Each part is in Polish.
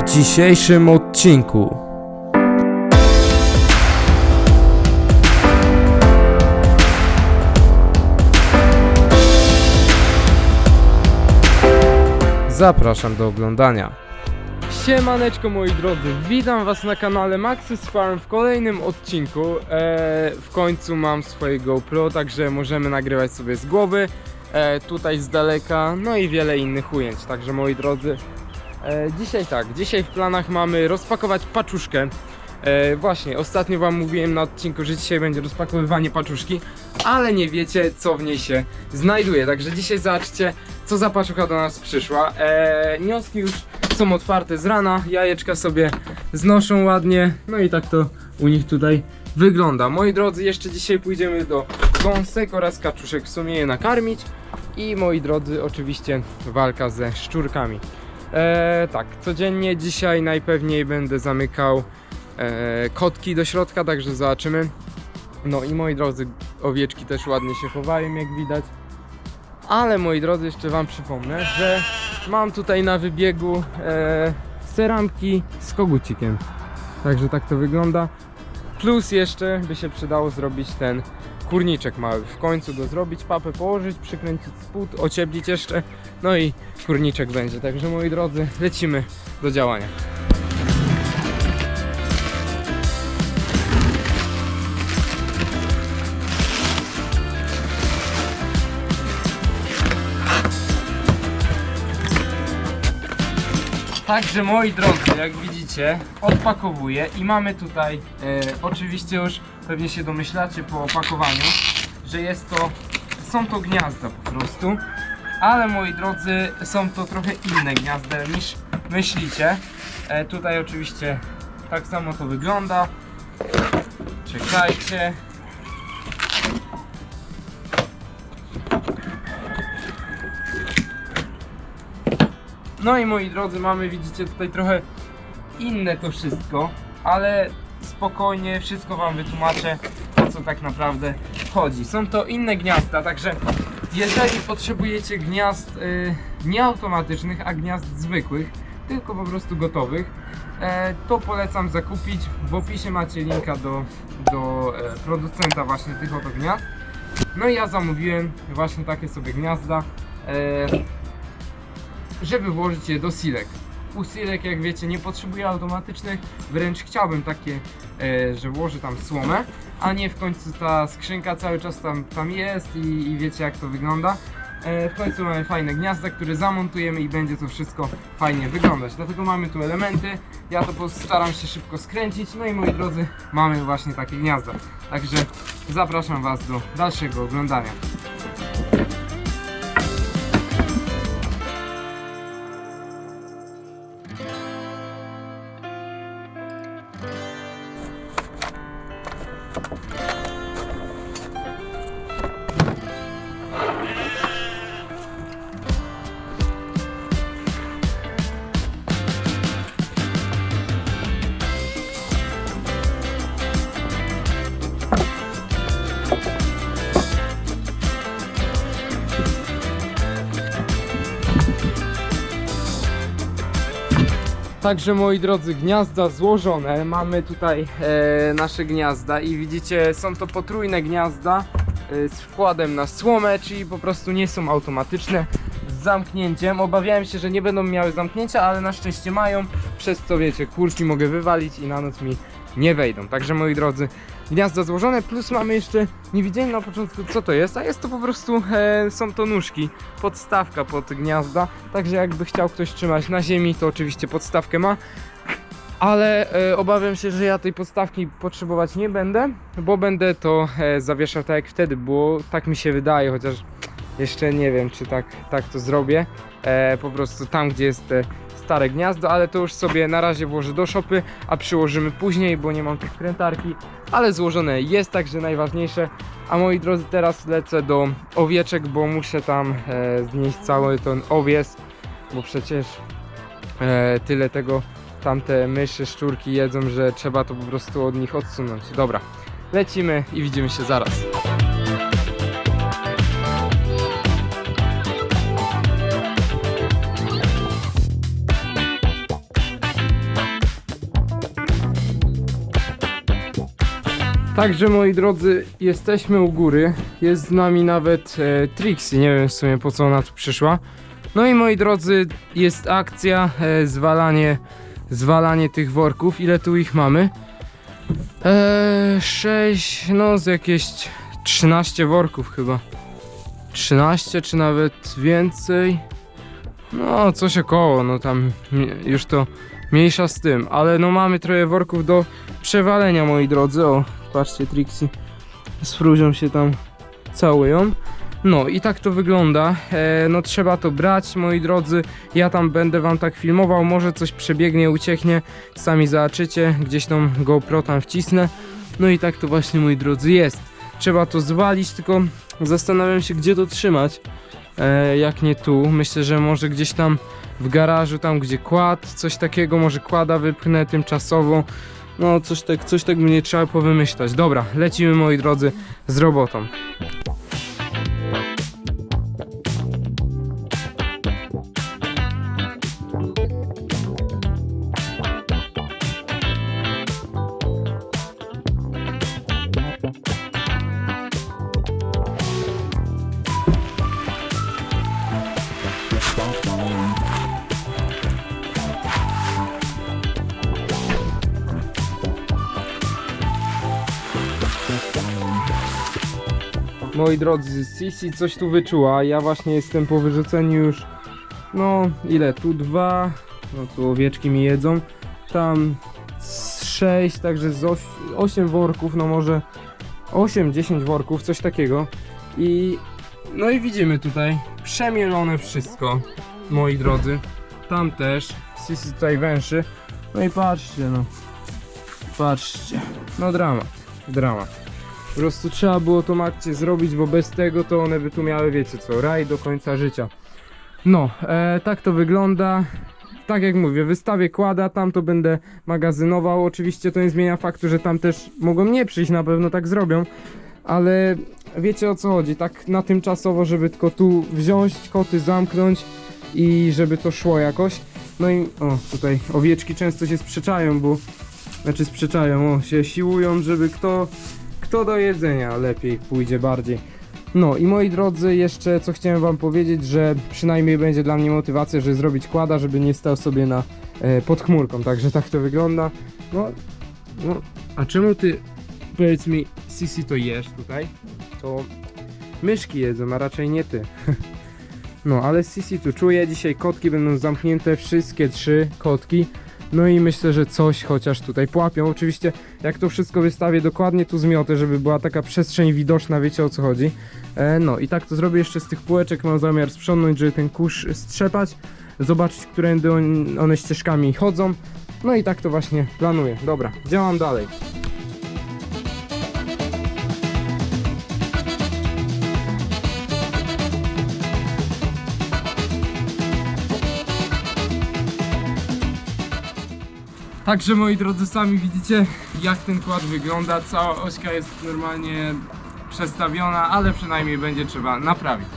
W dzisiejszym odcinku Zapraszam do oglądania. Siemaneczko moi drodzy, witam was na kanale Maxis Farm w kolejnym odcinku. Eee, w końcu mam swoje GoPro, także możemy nagrywać sobie z głowy, e, tutaj z daleka, no i wiele innych ujęć. Także moi drodzy, dzisiaj tak, dzisiaj w planach mamy rozpakować paczuszkę. E, właśnie, ostatnio wam mówiłem na odcinku, że dzisiaj będzie rozpakowywanie paczuszki, ale nie wiecie co w niej się znajduje. Także dzisiaj zobaczcie, co za paczucha do nas przyszła. E, nioski już są otwarte z rana, jajeczka sobie znoszą ładnie, no i tak to u nich tutaj wygląda. Moi drodzy, jeszcze dzisiaj pójdziemy do gąsek oraz kaczuszek w sumie je nakarmić i moi drodzy, oczywiście walka ze szczurkami. E, tak, codziennie dzisiaj najpewniej będę zamykał e, kotki do środka, także zobaczymy. No i moi drodzy, owieczki też ładnie się chowają, jak widać. Ale moi drodzy, jeszcze Wam przypomnę, że mam tutaj na wybiegu e, ceramki z kogucikiem. Także tak to wygląda. Plus jeszcze by się przydało zrobić ten kurniczek mały. W końcu go zrobić, papę położyć, przykręcić spód, ocieplić jeszcze. No i kurniczek będzie. Także moi drodzy, lecimy do działania. Także moi drodzy, jak widzicie, odpakowuję i mamy tutaj, e, oczywiście już pewnie się domyślacie po opakowaniu, że jest to, są to gniazda po prostu, ale moi drodzy, są to trochę inne gniazda niż myślicie. E, tutaj oczywiście tak samo to wygląda. Czekajcie. No i moi drodzy, mamy, widzicie tutaj trochę inne to wszystko, ale spokojnie wszystko Wam wytłumaczę, o co tak naprawdę chodzi. Są to inne gniazda, także jeżeli potrzebujecie gniazd y, nie automatycznych, a gniazd zwykłych, tylko po prostu gotowych, e, to polecam zakupić. W opisie macie linka do, do e, producenta właśnie tych oto gniazd. No i ja zamówiłem właśnie takie sobie gniazda. E, żeby włożyć je do silek. U silek, jak wiecie, nie potrzebuję automatycznych, wręcz chciałbym takie, e, że włożę tam słomę, a nie w końcu ta skrzynka cały czas tam, tam jest i, i wiecie jak to wygląda. E, w końcu mamy fajne gniazda, które zamontujemy i będzie to wszystko fajnie wyglądać. Dlatego mamy tu elementy, ja to postaram się szybko skręcić, no i moi drodzy, mamy właśnie takie gniazda. Także zapraszam Was do dalszego oglądania. Także moi drodzy, gniazda złożone. Mamy tutaj e, nasze gniazda i widzicie, są to potrójne gniazda e, z wkładem na słomę, czyli po prostu nie są automatyczne z zamknięciem. Obawiałem się, że nie będą miały zamknięcia, ale na szczęście mają, przez co wiecie, kurki mogę wywalić i na noc mi nie wejdą. Także moi drodzy, gniazda złożone, plus mamy jeszcze, nie widziałem na początku co to jest, a jest to po prostu, e, są to nóżki, podstawka pod gniazda, także jakby chciał ktoś trzymać na ziemi, to oczywiście podstawkę ma. Ale e, obawiam się, że ja tej podstawki potrzebować nie będę, bo będę to e, zawieszał tak jak wtedy było, tak mi się wydaje, chociaż jeszcze nie wiem, czy tak, tak to zrobię. E, po prostu tam, gdzie jest te stare gniazdo, ale to już sobie na razie włożę do szopy, a przyłożymy później, bo nie mam tu wkrętarki, ale złożone jest, także najważniejsze. A moi drodzy, teraz lecę do owieczek, bo muszę tam e, znieść cały ten owies, bo przecież e, tyle tego tamte myszy, szczurki jedzą, że trzeba to po prostu od nich odsunąć. Dobra, lecimy i widzimy się zaraz. Także moi drodzy, jesteśmy u góry. Jest z nami nawet e, Trixie, nie wiem w sumie po co ona tu przyszła. No i moi drodzy, jest akcja e, zwalanie, zwalanie tych worków. Ile tu ich mamy? Eee, 6, no z jakieś 13 worków chyba. 13 czy nawet więcej. No, coś około, no tam już to mniejsza z tym, ale no mamy trochę worków do przewalenia, moi drodzy. O, patrzcie, Trixie z Fruzią się tam całują. No i tak to wygląda. E, no trzeba to brać, moi drodzy. Ja tam będę wam tak filmował, może coś przebiegnie, ucieknie. Sami zobaczycie, gdzieś tą GoPro tam wcisnę. No i tak to właśnie, moi drodzy, jest. Trzeba to zwalić, tylko zastanawiam się, gdzie to trzymać. E, jak nie tu. Myślę, że może gdzieś tam w garażu, tam gdzie kład, coś takiego, może kłada wypchnę tymczasowo. No, coś tak, coś tak mnie trzeba powymyślać. Dobra, lecimy moi drodzy z robotą. Moi drodzy, Sisi coś tu wyczuła. Ja właśnie jestem po wyrzuceniu już. No, ile? Tu dwa. No tu owieczki mi jedzą. Tam sześć, także z osiem worków, no może 8-10 worków, coś takiego. I no i widzimy tutaj przemielone wszystko, moi drodzy. Tam też. Sisi tutaj węszy. No i patrzcie, no. Patrzcie. No dramat. Dramat. Prostu trzeba było tą akcję zrobić, bo bez tego to one by tu miały, wiecie co, raj do końca życia. No, e, tak to wygląda. Tak jak mówię, wystawię kłada, tam to będę magazynował. Oczywiście to nie zmienia faktu, że tam też mogą nie przyjść, na pewno tak zrobią. Ale wiecie o co chodzi, tak na tymczasowo, żeby tylko tu wziąć, koty zamknąć i żeby to szło jakoś. No i o, tutaj owieczki często się sprzeczają, bo znaczy sprzeczają, o, się siłują, żeby kto kto do jedzenia lepiej pójdzie bardziej. No i moi drodzy, jeszcze co chciałem wam powiedzieć, że przynajmniej będzie dla mnie motywacja, żeby zrobić kłada, żeby nie stał sobie na e, pod chmurką, także tak to wygląda. No, no, a czemu ty, powiedz mi, Sisi to jesz tutaj? To myszki jedzą, a raczej nie ty. No, ale Sisi tu czuję, dzisiaj kotki będą zamknięte, wszystkie trzy kotki. No i myślę, że coś chociaż tutaj połapią. Oczywiście, jak to wszystko wystawię dokładnie, tu zmiotę, żeby była taka przestrzeń widoczna, wiecie o co chodzi. E, no i tak to zrobię jeszcze z tych półeczek. Mam zamiar sprzątnąć, żeby ten kurz strzepać, zobaczyć, którędy on, one ścieżkami chodzą. No i tak to właśnie planuję. Dobra, działam dalej. Także moi drodzy, sami widzicie jak ten kład wygląda. Cała ośka jest normalnie przestawiona, ale przynajmniej będzie trzeba naprawić.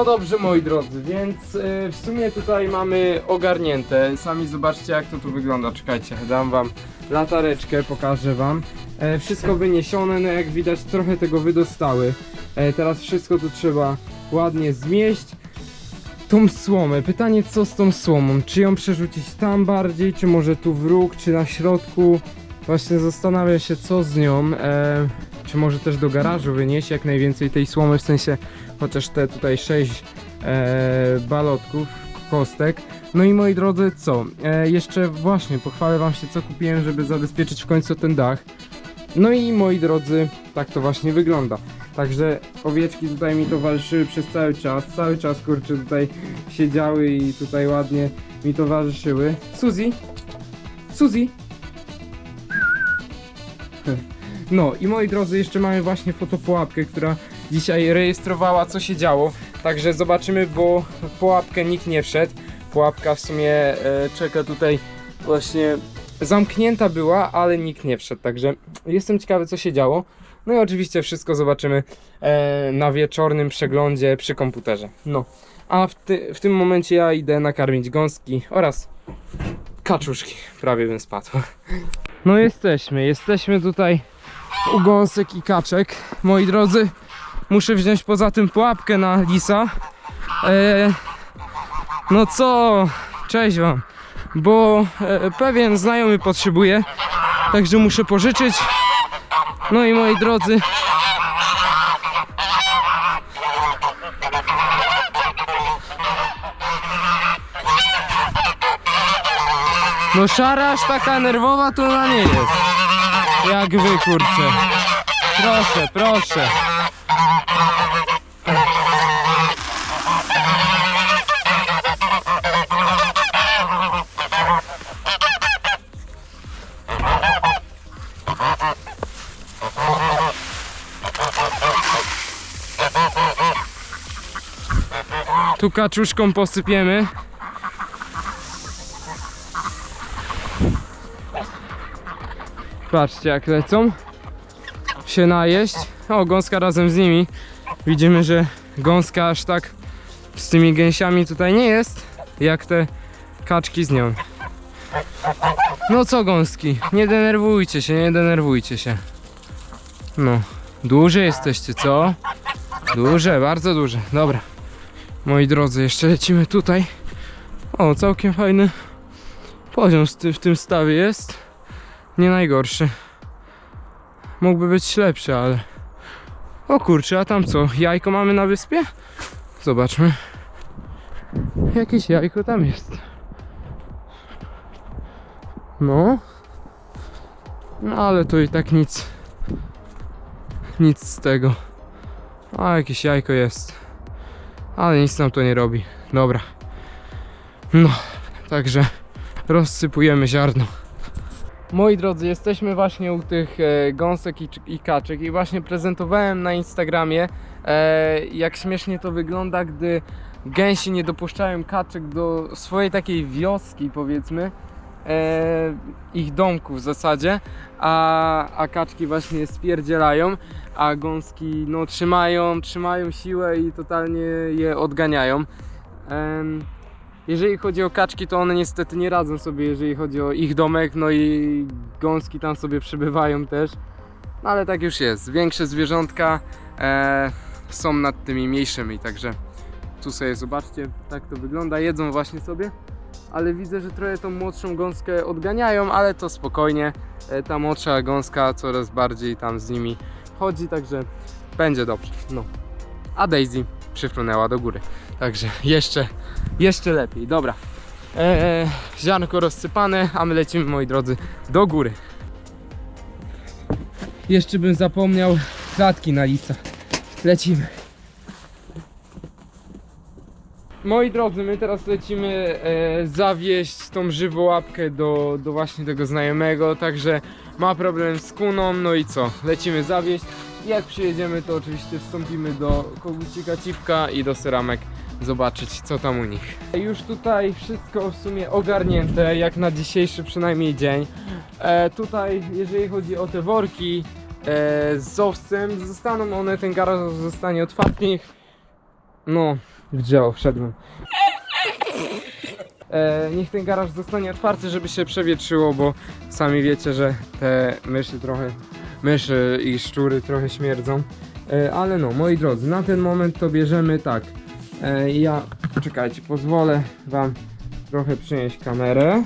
No dobrze moi drodzy, więc y, w sumie tutaj mamy ogarnięte. Sami zobaczcie jak to tu wygląda. Czekajcie, dam wam latareczkę, pokażę wam. E, wszystko wyniesione, no jak widać trochę tego wydostały. E, teraz wszystko tu trzeba ładnie zmieść. Tą słomę, pytanie co z tą słomą? Czy ją przerzucić tam bardziej, czy może tu w róg, czy na środku? Właśnie zastanawiam się co z nią. E, czy może też do garażu wynieść jak najwięcej tej słomy, w sensie chociaż te tutaj 6 e, balotków, kostek. No i moi drodzy, co? E, jeszcze właśnie pochwalę wam się, co kupiłem, żeby zabezpieczyć w końcu ten dach. No i moi drodzy, tak to właśnie wygląda. Także owieczki tutaj mi towarzyszyły przez cały czas. Cały czas kurczę tutaj siedziały i tutaj ładnie mi towarzyszyły. Suzy? Suzy? No i moi drodzy, jeszcze mamy właśnie fotopułapkę, która dzisiaj rejestrowała co się działo. Także zobaczymy, bo w pułapkę nikt nie wszedł. Pułapka w sumie e, czeka tutaj właśnie zamknięta była, ale nikt nie wszedł, także jestem ciekawy co się działo. No i oczywiście wszystko zobaczymy e, na wieczornym przeglądzie przy komputerze. No, a w, ty, w tym momencie ja idę nakarmić gąski oraz kaczuszki. Prawie bym spadł. No jesteśmy, jesteśmy tutaj u gąsek i kaczek. Moi drodzy, muszę wziąć poza tym pułapkę na lisa. E, no co? Cześć wam. Bo e, pewien znajomy potrzebuje, także muszę pożyczyć. No i moi drodzy. No szara aż taka nerwowa to ona nie jest. Jak wy kurczę. Proszę, proszę. Tu kaczuszką posypiemy. Patrzcie jak lecą. Się najeść. O, gąska razem z nimi. Widzimy, że gąska aż tak z tymi gęsiami tutaj nie jest, jak te kaczki z nią. No co gąski, nie denerwujcie się, nie denerwujcie się. No, duże jesteście, co? Duże, bardzo duże. Dobra. Moi drodzy, jeszcze lecimy tutaj. O, całkiem fajny poziom w ty- w tym stawie jest. Nie najgorszy. Mógłby być lepszy, ale... O kurczę, a tam co? Jajko mamy na wyspie? Zobaczmy. Jakieś jajko tam jest. No. No ale to i tak nic. Nic z tego. A jakieś jajko jest. Ale nic nam to nie robi. Dobra. No, także rozsypujemy ziarno. Moi drodzy, jesteśmy właśnie u tych e, gąsek i, kaczek i właśnie prezentowałem na Instagramie e, jak śmiesznie to wygląda, gdy gęsi nie dopuszczają kaczek do swojej takiej wioski powiedzmy e, ich domku w zasadzie a, a kaczki właśnie spierdzielają a gąski no trzymają, trzymają siłę i totalnie je odganiają jeżeli chodzi o kaczki, to one niestety nie radzą sobie, jeżeli chodzi o ich domek, no i gąski tam sobie przybywają też. No ale tak już jest. Większe zwierzątka e, są nad tymi mniejszymi, także tu sobie zobaczcie, tak to wygląda. Jedzą właśnie sobie, ale widzę, że trochę tą młodszą gąskę odganiają, ale to spokojnie. E, ta młodsza gąska coraz bardziej tam z nimi chodzi, także będzie dobrze. No. A Daisy przyfrunęła do góry. Także jeszcze jeszcze lepiej, dobra. Eee, ziarnko rozsypane, a my lecimy, moi drodzy, do góry. Jeszcze bym zapomniał klatki na lisa. Lecimy. Moi drodzy, my teraz lecimy e, zawieść tą żywołapkę do, do właśnie tego znajomego, także ma problem z kuną, no i co? Lecimy zawieść. Jak przyjedziemy, to oczywiście wstąpimy do kogucika Cipka i do Seramek zobaczyć co tam u nich. Już tutaj wszystko w sumie ogarnięte, jak na dzisiejszy przynajmniej dzień. E, tutaj jeżeli chodzi o te worki e, z owcem, zostaną one, ten garaż zostanie otwarty. No, w drzewo wszedłem. E, niech ten garaż zostanie otwarty, żeby się przewietrzyło, bo sami wiecie, że te myszy trochę, myszy i szczury trochę śmierdzą. E, ale no, moi drodzy, na ten moment to bierzemy tak. E, ja, czekajcie, pozwolę wam trochę przynieść kamerę.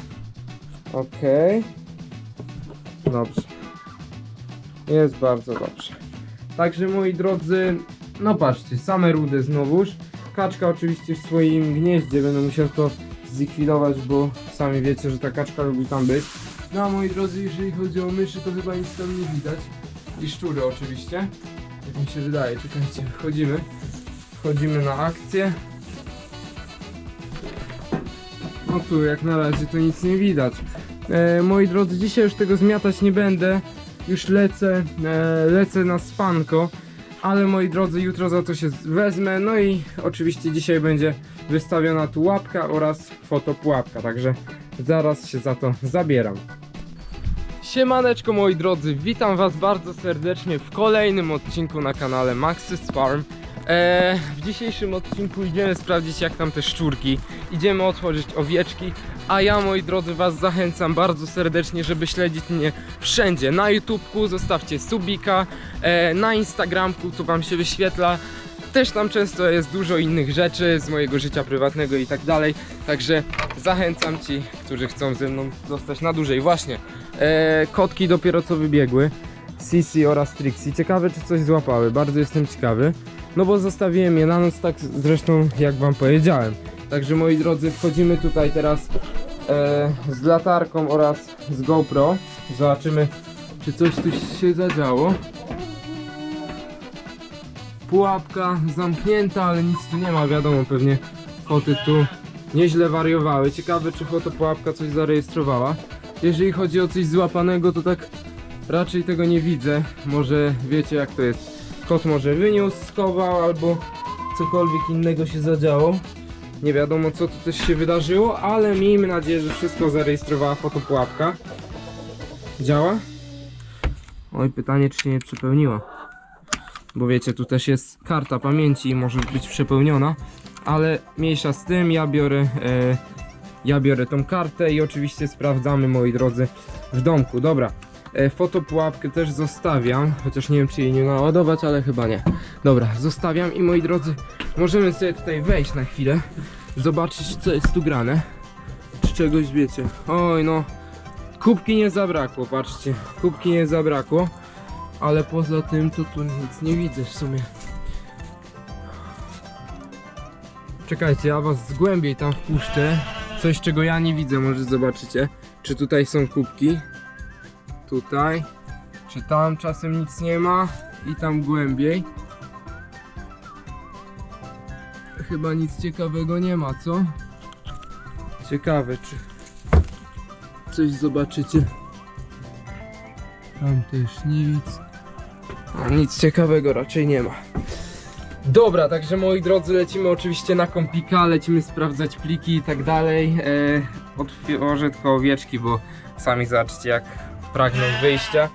Okej. Dobrze. Jest bardzo dobrze. Także moi drodzy, no patrzcie, same rudy znowuż. Kaczka oczywiście w swoim gnieździe, będę musiał to zlikwidować, bo sami wiecie, że ta kaczka lubi tam być. No a moi drodzy, jeżeli chodzi o myszy, to chyba nic tam nie widać. I szczury oczywiście. Jak mi się wydaje, czekajcie, wchodzimy. Wchodzimy na akcję. No tu jak na razie to nic nie widać. E, moi drodzy, dzisiaj już tego zmiatać nie będę. Już lecę, e, lecę na spanko. ale moi drodzy, jutro za to się wezmę. No i oczywiście dzisiaj będzie wystawiona tu łapka oraz fotopułapka, także zaraz się za to zabieram. Siemaneczko moi drodzy, witam was bardzo serdecznie w kolejnym odcinku na kanale Maxis Farm. Eee, w dzisiejszym odcinku idziemy sprawdzić jak tam te szczurki, idziemy otworzyć owieczki, a ja moi drodzy was zachęcam bardzo serdecznie, żeby śledzić mnie wszędzie. Na YouTubeku zostawcie subika, e, na Instagramku to wam się wyświetla. Też tam często jest dużo innych rzeczy z mojego życia prywatnego i tak dalej. Także zachęcam ci, którzy chcą ze mną zostać na dłużej. Właśnie, e, kotki dopiero co wybiegły. Sisi oraz Trixie. Ciekawe czy coś złapały, bardzo jestem ciekawy. No bo zostawiłem je na noc, tak zresztą jak wam powiedziałem. Także moi drodzy, wchodzimy tutaj teraz e, z latarką oraz z GoPro. Zobaczymy, czy coś tu się zadziało. Pułapka zamknięta, ale nic tu nie ma, wiadomo, pewnie koty tu nieźle wariowały. Ciekawe, czy fotopułapka coś zarejestrowała. Jeżeli chodzi o coś złapanego, to tak raczej tego nie widzę. Może wiecie jak to jest. Kot może wyniósł, schował albo cokolwiek innego się zadziało. Nie wiadomo co tu też się wydarzyło, ale miejmy nadzieję, że wszystko zarejestrowała fotopułapka. Działa? Oj, pytanie czy się nie przepełniła. Bo wiecie, tu też jest karta pamięci i może być przepełniona. Ale mniejsza z tym, ja biorę, e, ja biorę tą kartę i oczywiście sprawdzamy, moi drodzy, w domku. Dobra, fotopułapkę też zostawiam, chociaż nie wiem czy jej nie naładować, ale chyba nie. Dobra, zostawiam i moi drodzy, możemy sobie tutaj wejść na chwilę, zobaczyć co jest tu grane. Czy czegoś wiecie? Oj no, kubki nie zabrakło, patrzcie, kubki nie zabrakło. Ale poza tym to tu nic nie widzę w sumie. Czekajcie, ja was głębiej tam wpuszczę. Coś czego ja nie widzę, może zobaczycie. Czy tutaj są kubki? Tutaj. Czy tam czasem nic nie ma? I tam głębiej. Chyba nic ciekawego nie ma, co? Ciekawe, czy coś zobaczycie. Tam też nic. A nic ciekawego raczej nie ma. Dobra, także moi drodzy, lecimy oczywiście na kompika, lecimy sprawdzać pliki i tak dalej. E, otworzę tylko owieczki, bo sami zobaczcie jak pragną wyjścia.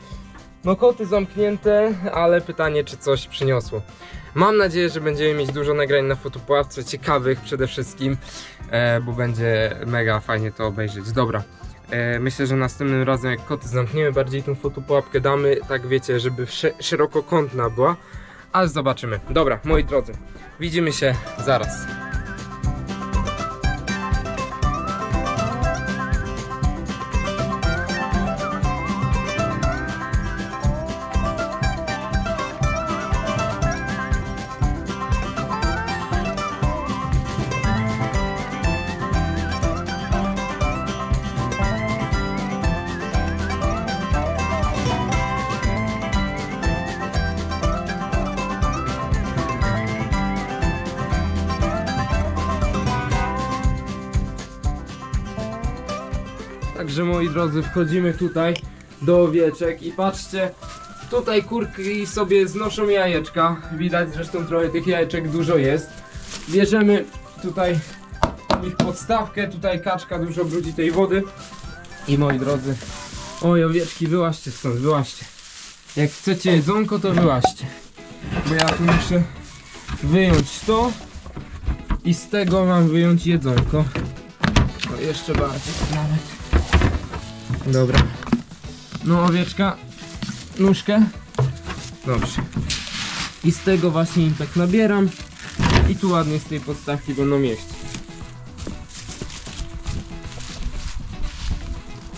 No koty zamknięte, ale pytanie czy coś przyniosło. Mam nadzieję, że będziemy mieć dużo nagrań na fotopułapce, ciekawych przede wszystkim, e, bo będzie mega fajnie to obejrzeć. Dobra, E, myślę, że następnym razem jak koty zamkniemy, bardziej tą fotopułapkę damy, tak wiecie, żeby sze- szerokokątna była. Ale zobaczymy. Dobra, moi drodzy, widzimy się zaraz. Także moi drodzy, wchodzimy tutaj do owieczek i patrzcie, tutaj kurki sobie znoszą jajeczka. Widać zresztą trochę tych jajeczek dużo jest. Bierzemy tutaj ich podstawkę, tutaj kaczka dużo brudzi tej wody. I moi drodzy, oj owieczki, wyłaźcie stąd, wyłaźcie. Jak chcecie jedzonko, to wyłaźcie. Bo ja tu muszę wyjąć to i z tego mam wyjąć jedzonko. No jeszcze bardziej nawet. Dobra. No owieczka, nóżkę. Dobrze. I z tego właśnie im tak nabieram. I tu ładnie z tej podstawki będą mieścić.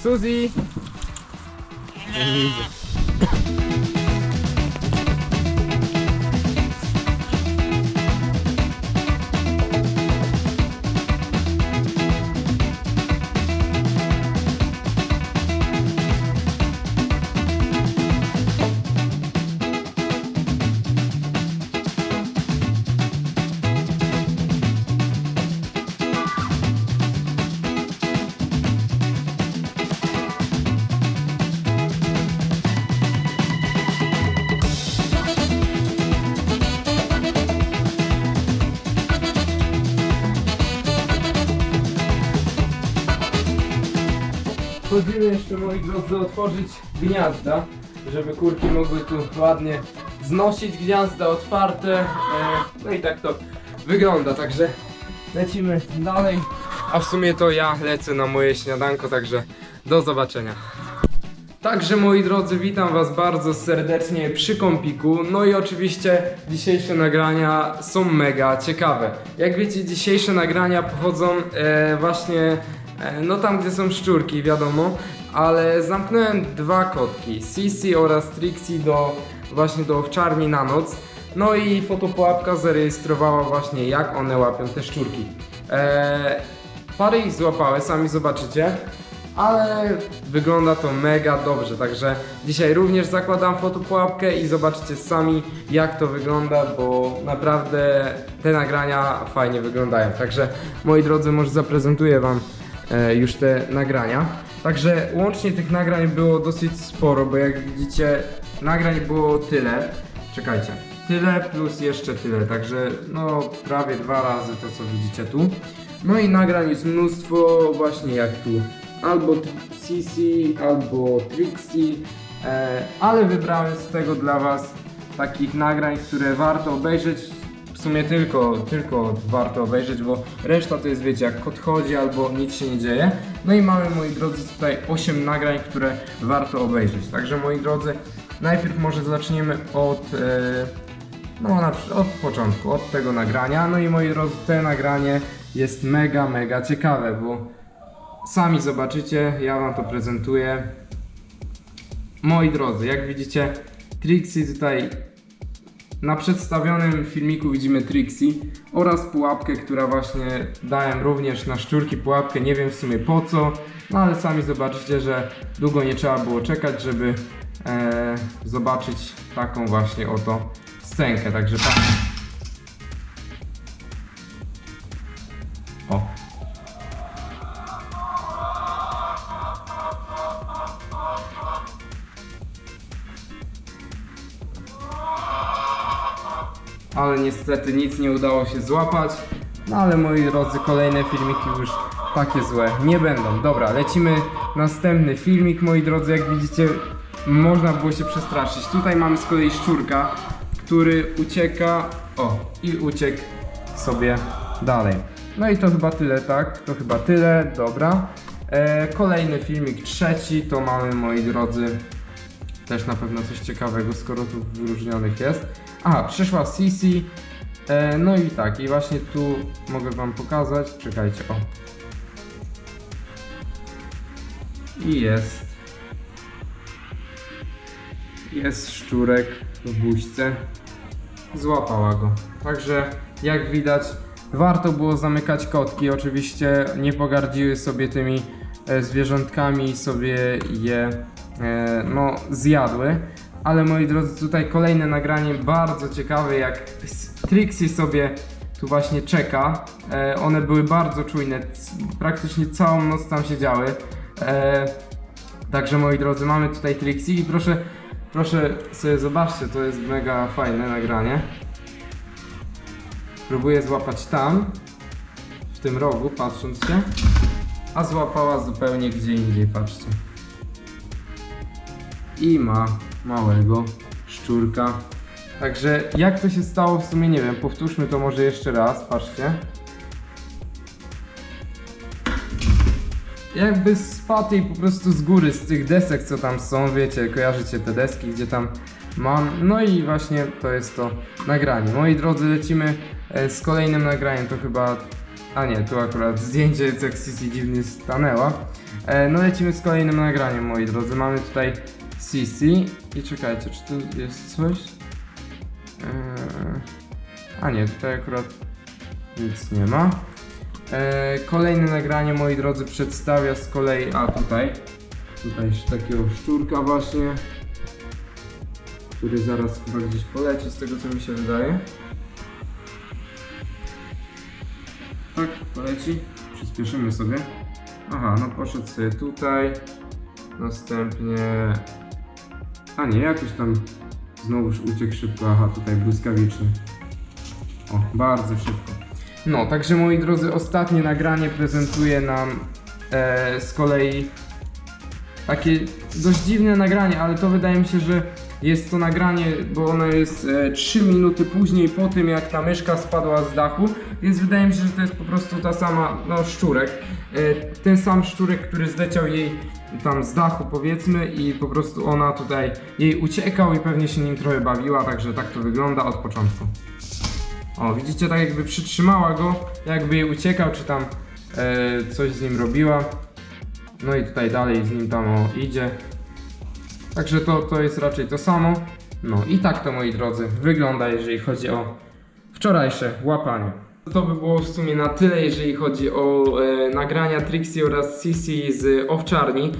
Suzy! Nie widzę. Chodzimy jeszcze, moi drodzy, otworzyć gniazda, żeby kurki mogły tu ładnie znosić gniazda otwarte. E, no i tak to wygląda, także lecimy dalej. A w sumie to ja lecę na moje śniadanko, także do zobaczenia. Także moi drodzy, witam was bardzo serdecznie przy Kompiku. No i oczywiście dzisiejsze nagrania są mega ciekawe. Jak wiecie, dzisiejsze nagrania pochodzą e, właśnie no tam, gdzie są szczurki, wiadomo, ale zamknąłem dwa kotki, Sisi oraz Trixie do właśnie do owczarni na noc. No i fotopułapka zarejestrowała właśnie jak one łapią te szczurki. E, parę ich złapały, sami zobaczycie ale wygląda to mega dobrze, także dzisiaj również zakładam fotopułapkę i zobaczcie sami jak to wygląda, bo naprawdę te nagrania fajnie wyglądają. Także moi drodzy, może zaprezentuję wam e, już te nagrania. Także łącznie tych nagrań było dosyć sporo, bo jak widzicie nagrań było tyle. Czekajcie. Tyle plus jeszcze tyle, także no prawie dwa razy to co widzicie tu. No i nagrań jest mnóstwo właśnie jak tu albo Sisi, albo Trixie, e, ale wybrałem z tego dla Was takich nagrań, które warto obejrzeć. W sumie tylko, tylko warto obejrzeć, bo reszta to jest wiecie, jak kot chodzi albo nic się nie dzieje. No i mamy moi drodzy tutaj 8 nagrań, które warto obejrzeć. Także moi drodzy, najpierw może zaczniemy od, e, no na, od początku, od tego nagrania. No i moi drodzy, to nagranie jest mega, mega ciekawe, bo Sami zobaczycie, ja wam to prezentuję. Moi drodzy, jak widzicie, Trixie tutaj na przedstawionym filmiku widzimy Trixie oraz pułapkę, która właśnie dałem również na szczurki pułapkę, nie wiem w sumie po co, no ale sami zobaczycie, że długo nie trzeba było czekać, żeby e, zobaczyć taką właśnie oto scenkę, także tak. Ale niestety nic nie udało się złapać. No ale moi drodzy, kolejne filmiki już takie złe nie będą. Dobra, lecimy następny filmik, moi drodzy, jak widzicie, można było się przestraszyć. Tutaj mamy z kolei szczurka, który ucieka, o, i uciekł sobie dalej. No i to chyba tyle, tak? To chyba tyle, dobra. E, kolejny filmik, trzeci, to mamy, moi drodzy, też na pewno coś ciekawego, skoro tu wyróżnionych jest. Aha, przyszła Sisi. E, no i tak, i właśnie tu mogę wam pokazać. Czekajcie, o. I jest. Jest szczurek w buźce. Złapała go. Także jak widać, warto było zamykać kotki. Oczywiście nie pogardziły sobie tymi e, zwierzątkami i sobie je e, no, zjadły. Ale moi drodzy, tutaj kolejne nagranie bardzo ciekawe, jak Trixie sobie tu właśnie czeka. E, one były bardzo czujne, praktycznie całą noc tam siedziały. E, Także moi drodzy, mamy tutaj Trixie i proszę, proszę sobie zobaczcie, to jest mega fajne nagranie. Próbuję złapać tam, w tym rogu, patrząc się, a złapała zupełnie gdzie indziej, patrzcie. I ma małego szczurka. Także jak to się stało, w sumie nie wiem, powtórzmy to może jeszcze raz, patrzcie. jakby spadł jej po prostu z góry, z tych desek, co tam są, wiecie, kojarzycie te deski, gdzie tam mam. No i właśnie to jest to nagranie. Moi drodzy, lecimy e, z kolejnym nagraniem, to chyba... A nie, tu akurat zdjęcie jak Sisi dziwnie stanęła. E, No lecimy z kolejnym nagraniem, moi drodzy. Mamy tutaj Sisi i czekajcie, czy tu jest coś? E, A nie, tutaj akurat nic nie ma. E, kolejne nagranie, moi drodzy, przedstawia z kolei, a tutaj, tutaj takiego szczurka właśnie, który zaraz chyba gdzieś poleci, z tego co mi się wydaje. Tak, poleci. Przyspieszymy sobie. Aha, no poszedł sobie tutaj. Następnie... A nie, jakoś tam znowuż uciekł szybko. Aha, tutaj błyskawicznie. O, bardzo szybko. No, także moi drodzy, ostatnie nagranie prezentuje nam e, z kolei takie dość dziwne nagranie, ale to wydaje mi się, że jest to nagranie, bo ono jest e, 3 minuty później po tym jak ta myszka spadła z dachu, więc wydaje mi się, że to jest po prostu ta sama, no szczurek, e, ten sam szczurek, który zleciał jej tam z dachu powiedzmy i po prostu ona tutaj jej uciekał i pewnie się nim trochę bawiła, także tak to wygląda od początku. O, widzicie, tak jakby przytrzymała go, jakby jej uciekał, czy tam e, coś z nim robiła. No i tutaj dalej z nim tam o, idzie. Także to, to jest raczej to samo. No i tak to moi drodzy wygląda, jeżeli chodzi o wczorajsze łapanie. To by było w sumie na tyle, jeżeli chodzi o e, nagrania Trixie oraz Sisi z owczarni.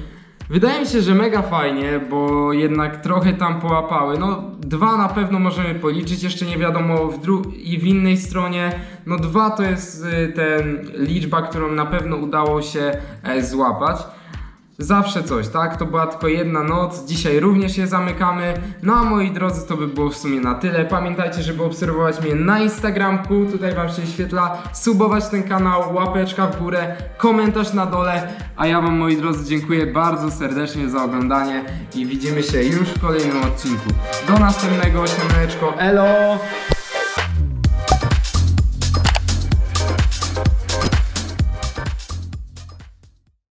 Wydaje mi się, że mega fajnie, bo jednak trochę tam połapały. No, dwa na pewno możemy policzyć, jeszcze nie wiadomo w dru- i w innej stronie. No, dwa to jest y, ten liczba, którą na pewno udało się e, złapać. Zawsze coś, tak? To była tylko jedna noc, dzisiaj również je zamykamy. No a moi drodzy, to by było w sumie na tyle. Pamiętajcie, żeby obserwować mnie na Instagramku, tutaj wam się świetla, subować ten kanał, łapeczka w górę, komentarz na dole. A ja wam moi drodzy dziękuję bardzo serdecznie za oglądanie i widzimy się już w kolejnym odcinku. Do następnego, siemaneczko, elo!